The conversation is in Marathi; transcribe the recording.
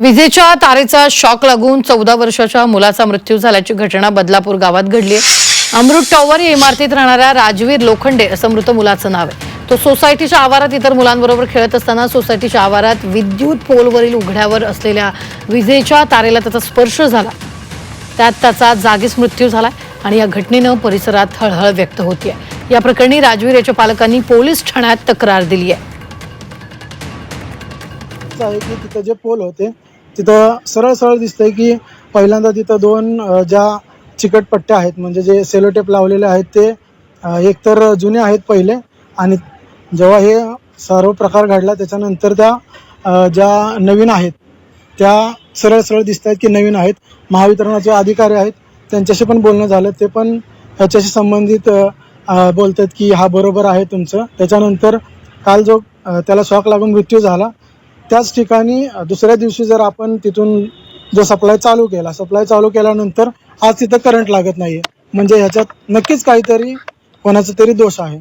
विजेच्या तारेचा शॉक लागून चौदा वर्षाच्या मुलाचा मृत्यू झाल्याची घटना बदलापूर गावात घडली आहे. अमृत टॉवर या इमारतीत राहणाऱ्या राजवीर लोखंडे असं मृत मुलाचं नाव आहे. तो सोसायटीच्या आवारात इतर मुलांबरोबर खेळत असताना सोसायटीच्या आवारात विद्युत पोलवरील उघड्यावर असलेल्या विजेच्या तारेला त्याचा स्पर्श झाला. त्यात त्याचा जागीच मृत्यू झाला आणि या घटनेनं परिसरात हळहळ व्यक्त होतीये. या प्रकरणी राजवीर याच्या पालकांनी पोलीस ठाण्यात तक्रार दिली आहे आहे की तिथं जे पोल होते तिथं सरळ सरळ दिसतंय की पहिल्यांदा तिथं दोन ज्या चिकट पट्ट्या आहेत म्हणजे जे सेलोटेप लावलेले आहेत ते एकतर जुने आहेत पहिले आणि जेव्हा हे सर्व प्रकार घडला त्याच्यानंतर त्या ज्या नवीन आहेत त्या सरळ सरळ दिसत आहेत की नवीन आहेत. महावितरणाचे अधिकारी आहेत त्यांच्याशी पण बोलणं झालं ते पण ह्याच्याशी संबंधित बोलत आहेत की हा बरोबर आहे तुमचं. त्याच्यानंतर काल जो त्याला शॉक लागून मृत्यू झाला त्याच ठिकाणी दुसऱ्या दिवशी जर आपण तिथून जो सप्लाय चालू केला सप्लाय चालू केल्यानंतर आज तिथं करंट लागत नाहीये. म्हणजे ह्याच्यात नक्कीच काहीतरी कोणाचा तरी दोष आहे.